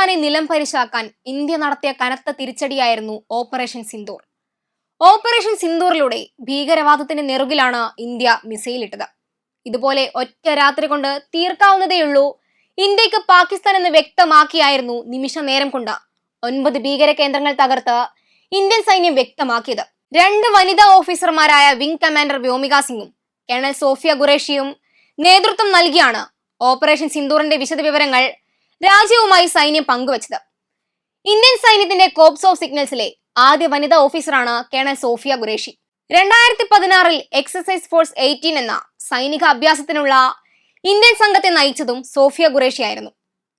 പാകിസ്ഥാനെ നിലം പരിശാക്കാൻ ഇന്ത്യ നടത്തിയ കനത്ത തിരിച്ചടിയായിരുന്നു ഓപ്പറേഷൻ സിന്ദൂർ. ഓപ്പറേഷൻ സിന്ദൂറിലൂടെ ഭീകരവാദത്തിന്റെ നെറുകിലാണ് ഇന്ത്യ മിസൈലിട്ടത്. ഇതുപോലെ ഒറ്റ രാത്രി കൊണ്ട് തീർക്കാവുന്നതേയുള്ളൂ. ഇന്ത്യയ്ക്ക് പാകിസ്ഥാൻ എന്ന് വ്യക്തമാക്കിയായിരുന്നു നിമിഷ നേരം കൊണ്ട് ഒൻപത് ഭീകര കേന്ദ്രങ്ങൾ തകർത്ത് ഇന്ത്യൻ സൈന്യം വ്യക്തമാക്കിയത്. രണ്ട് വനിതാ ഓഫീസർമാരായ വിംഗ് കമാൻഡർ വ്യോമിക സിംഗും കേണൽ സോഫിയ ഖുറേഷിയും നേതൃത്വം നൽകിയാണ് ഓപ്പറേഷൻ സിന്ദൂറിന്റെ വിശദവിവരങ്ങൾ രാജ്യവുമായി സൈന്യം പങ്കുവച്ചത്. ഇന്ത്യൻ സൈന്യത്തിന്റെ കോപ്സ് ഓഫ് സിഗ്നൽസിലെ ആദ്യ വനിതാ ഓഫീസറാണ് കേണൽ സോഫിയ ഖുറേഷി. രണ്ടായിരത്തി പതിനാറിൽ എക്സസൈസ് ഫോഴ്സ് എയ്റ്റീൻ എന്ന സൈനിക അഭ്യാസത്തിനുള്ള ഇന്ത്യൻ സംഘത്തെ നയിച്ചതും സോഫിയ ഖുറേഷിയായിരുന്നു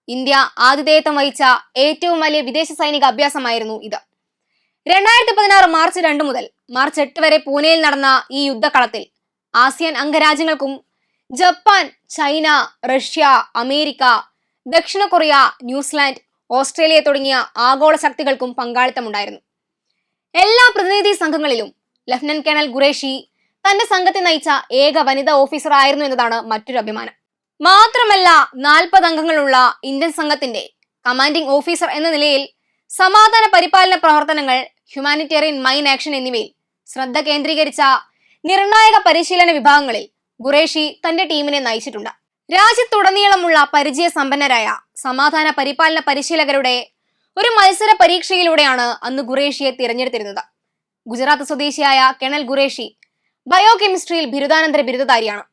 ഇന്ത്യ ആതിഥേയത്വം വഹിച്ച ഏറ്റവും വലിയ വിദേശ സൈനിക അഭ്യാസമായിരുന്നു ഇത്. രണ്ടായിരത്തി പതിനാറ് മാർച്ച് രണ്ട് മുതൽ മാർച്ച് എട്ട് വരെ പൂനെയിൽ നടന്ന ഈ യുദ്ധക്കളത്തിൽ ആസിയാൻ അംഗരാജ്യങ്ങൾക്കും ജപ്പാൻ ചൈന റഷ്യ അമേരിക്ക ദക്ഷിണ കൊറിയ ന്യൂസിലാൻഡ് ഓസ്ട്രേലിയ തുടങ്ങിയ ആഗോള ശക്തികൾക്കും പങ്കാളിത്തമുണ്ടായിരുന്നു. എല്ലാ പ്രതിനിധി സംഘങ്ങളിലും ലഫ്റ്റനന്റ് കേണൽ ഖുറേഷി തന്റെ സംഘത്തെ നയിച്ച ഏക വനിതാ ഓഫീസർ ആയിരുന്നു എന്നതാണ് മറ്റൊരു അഭിമാനം. മാത്രമല്ല നാൽപ്പത് അംഗങ്ങളുള്ള ഇന്ത്യൻ സംഘത്തിന്റെ കമാൻഡിംഗ് ഓഫീസർ എന്ന നിലയിൽ സമാധാന പരിപാലന പ്രവർത്തനങ്ങൾ ഹ്യൂമാനിറ്റേറിയൻ മൈൻ ആക്ഷൻ എന്നിവയിൽ ശ്രദ്ധ കേന്ദ്രീകരിച്ച നിർണായക പരിശീലന വിഭാഗങ്ങളിൽ ഖുറേഷി തന്റെ ടീമിനെ നയിച്ചിട്ടുണ്ട്. രാജ്യത്തുടനീളമുള്ള പരിചയ സമ്പന്നരായ സമാധാന പരിപാലന പരിശീലകരുടെ ഒരു മത്സര പരീക്ഷയിലൂടെയാണ് അന്ന് ഖുറേഷിയെ തിരഞ്ഞെടുത്തിരുന്നത്. ഗുജറാത്ത് സ്വദേശിയായ കെണൽ ഖുറേഷി ബയോകെമിസ്ട്രിയിൽ ബിരുദാനന്തര ബിരുദധാരിയാണ്.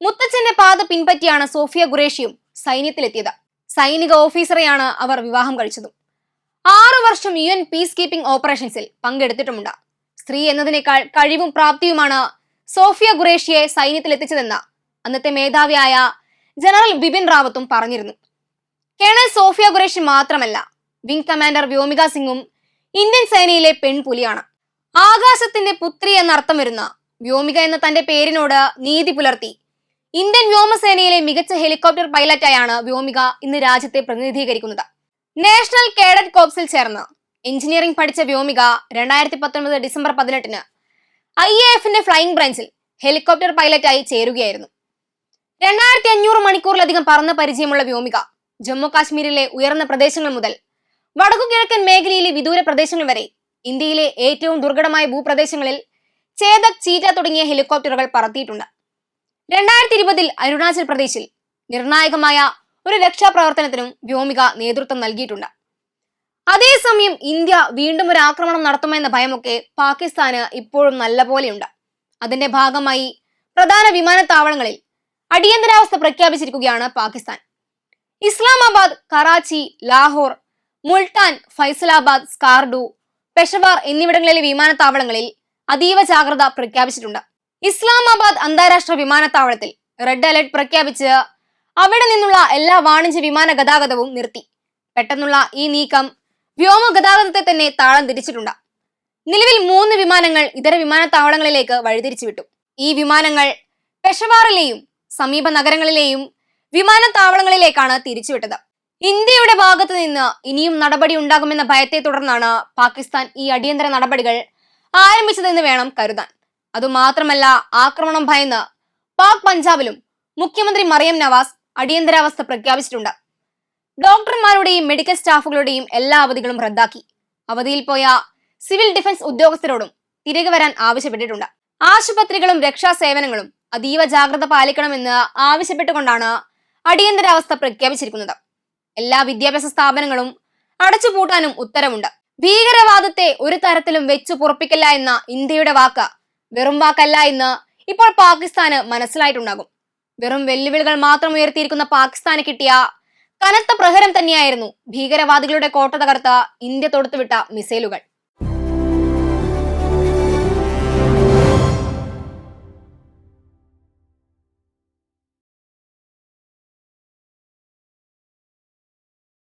മുത്തച്ഛന്റെ പാത പിൻപറ്റിയാണ് സോഫിയ ഖുറേഷിയും സൈന്യത്തിലെത്തിയത്. സൈനിക ഓഫീസറെയാണ് അവർ വിവാഹം കഴിച്ചതും. ആറു വർഷം യു എൻ പീസ് കീപ്പിംഗ് ഓപ്പറേഷൻസിൽ പങ്കെടുത്തിട്ടുമുണ്ട്. സ്ത്രീ എന്നതിനേക്കാൾ കഴിവും പ്രാപ്തിയുമാണ് സോഫിയ ഖുറേഷിയെ സൈന്യത്തിലെത്തിച്ചതെന്ന് അന്നത്തെ മേധാവിയായ ജനറൽ ബിപിൻ റാവത്തും പറഞ്ഞിരുന്നു. കേണൽ സോഫിയ ഖുറേഷി മാത്രമല്ല വിംഗ് കമാൻഡർ വ്യോമിക സിംഗും ഇന്ത്യൻ സേനയിലെ പെൺപുലിയാണ്. ആകാശത്തിന്റെ പുത്രി എന്നർത്ഥം വരുന്ന വ്യോമിക എന്ന തന്റെ പേരിനോട് നീതി പുലർത്തി ഇന്ത്യൻ വ്യോമസേനയിലെ മികച്ച ഹെലികോപ്റ്റർ പൈലറ്റായാണ് വ്യോമിക ഇന്ന് രാജ്യത്തെ പ്രതിനിധീകരിക്കുന്നത്. നാഷണൽ കേഡറ്റ് കോപ്സിൽ ചേർന്ന് എഞ്ചിനീയറിംഗ് പഠിച്ച വ്യോമിക രണ്ടായിരത്തി പത്തൊൻപത് ഡിസംബർ പതിനെട്ടിന് ഐ എ എഫിന്റെ ഫ്ലൈയിങ് ബ്രാഞ്ചിൽ ഹെലികോപ്റ്റർ പൈലറ്റായി ചേരുകയായിരുന്നു. രണ്ടായിരത്തി അഞ്ഞൂറ് മണിക്കൂറിലധികം പറന്ന പരിചയമുള്ള വ്യോമിക ജമ്മു കാശ്മീരിലെ ഉയർന്ന പ്രദേശങ്ങൾ മുതൽ വടക്കു കിഴക്കൻ മേഖലയിലെ വിദൂര പ്രദേശങ്ങൾ വരെ ഇന്ത്യയിലെ ഏറ്റവും ദുർഘടമായ ഭൂപ്രദേശങ്ങളിൽ ചേതക് ചീറ്റ തുടങ്ങിയ ഹെലികോപ്റ്ററുകൾ പറത്തിയിട്ടുണ്ട്. രണ്ടായിരത്തി ഇരുപതിൽ അരുണാചൽ പ്രദേശിൽ നിർണായകമായ ഒരു രക്ഷാപ്രവർത്തനത്തിനും വ്യോമിക നേതൃത്വം നൽകിയിട്ടുണ്ട്. അതേസമയം ഇന്ത്യ വീണ്ടും ഒരു ആക്രമണം നടത്തുമെന്ന ഭയമൊക്കെ പാകിസ്ഥാന് ഇപ്പോഴും നല്ല പോലെയുണ്ട് അതിന്റെ ഭാഗമായി പ്രധാന വിമാനത്താവളങ്ങളിൽ അടിയന്തരാവസ്ഥ പ്രഖ്യാപിച്ചിരിക്കുകയാണ് പാകിസ്ഥാൻ. ഇസ്ലാമാബാദ് കറാച്ചി ലാഹോർ മുൾട്ടാൻ ഫൈസലാബാദ് സ്കാർഡു പെഷവാർ എന്നിവിടങ്ങളിലെ വിമാനത്താവളങ്ങളിൽ അതീവ ജാഗ്രത പ്രഖ്യാപിച്ചിട്ടുണ്ട്. ഇസ്ലാമാബാദ് അന്താരാഷ്ട്ര വിമാനത്താവളത്തിൽ റെഡ് അലർട്ട് പ്രഖ്യാപിച്ച് അവിടെ നിന്നുള്ള എല്ലാ വാണിജ്യ വിമാന ഗതാഗതവും നിർത്തി. പെട്ടെന്നുള്ള ഈ നീക്കം വ്യോമ ഗതാഗതത്തെ തന്നെ താളം തിരിച്ചിട്ടുണ്ട്. നിലവിൽ മൂന്ന് വിമാനങ്ങൾ ഇതര വിമാനത്താവളങ്ങളിലേക്ക് വഴിതിരിച്ചു വിട്ടു ഈ വിമാനങ്ങൾ പെഷവാറിലെയും സമീപ നഗരങ്ങളിലെയും വിമാനത്താവളങ്ങളിലേക്കാണ് തിരിച്ചുവിട്ടത്. ഇന്ത്യയുടെ ഭാഗത്തു നിന്ന് ഇനിയും നടപടി ഉണ്ടാകുമെന്ന ഭയത്തെ തുടർന്നാണ് പാകിസ്ഥാൻ ഈ അടിയന്തര നടപടികൾ ആരംഭിച്ചതെന്ന് വേണം കരുതാൻ. അതുമാത്രമല്ല ആക്രമണം ഭയന്ന് പാക് പഞ്ചാബിലും മുഖ്യമന്ത്രി മറിയം നവാസ് അടിയന്തരാവസ്ഥ പ്രഖ്യാപിച്ചിട്ടുണ്ട്. ഡോക്ടർമാരുടെയും മെഡിക്കൽ സ്റ്റാഫുകളുടെയും എല്ലാ അവധികളും റദ്ദാക്കി. അവധിയിൽ പോയ സിവിൽ ഡിഫൻസ് ഉദ്യോഗസ്ഥരോടും തിരികെ വരാൻ ആവശ്യപ്പെട്ടിട്ടുണ്ട്. ആശുപത്രികളും രക്ഷാസേവനങ്ങളും അതീവ ജാഗ്രത പാലിക്കണമെന്ന് ആവശ്യപ്പെട്ടുകൊണ്ടാണ് അടിയന്തരാവസ്ഥ പ്രഖ്യാപിച്ചിരിക്കുന്നത്. എല്ലാ വിദ്യാഭ്യാസ സ്ഥാപനങ്ങളും അടച്ചുപൂട്ടാനും ഉത്തരവുണ്ട്. ഭീകരവാദത്തെ ഒരു തരത്തിലും വെച്ചു പൊറപ്പിക്കില്ല എന്ന ഇന്ത്യയുടെ വാക്ക് വെറും വാക്കല്ല എന്ന് ഇപ്പോൾ പാകിസ്ഥാന് മനസ്സിലായിട്ടുണ്ടാകും. വെറും വെല്ലുവിളികൾ മാത്രം ഉയർത്തിയിരിക്കുന്ന പാകിസ്ഥാന് കിട്ടിയ കനത്ത പ്രഹരം തന്നെയായിരുന്നു ഭീകരവാദികളുടെ കോട്ട തകർത്ത ഇന്ത്യ തൊടുത്തുവിട്ട മിസൈലുകൾ.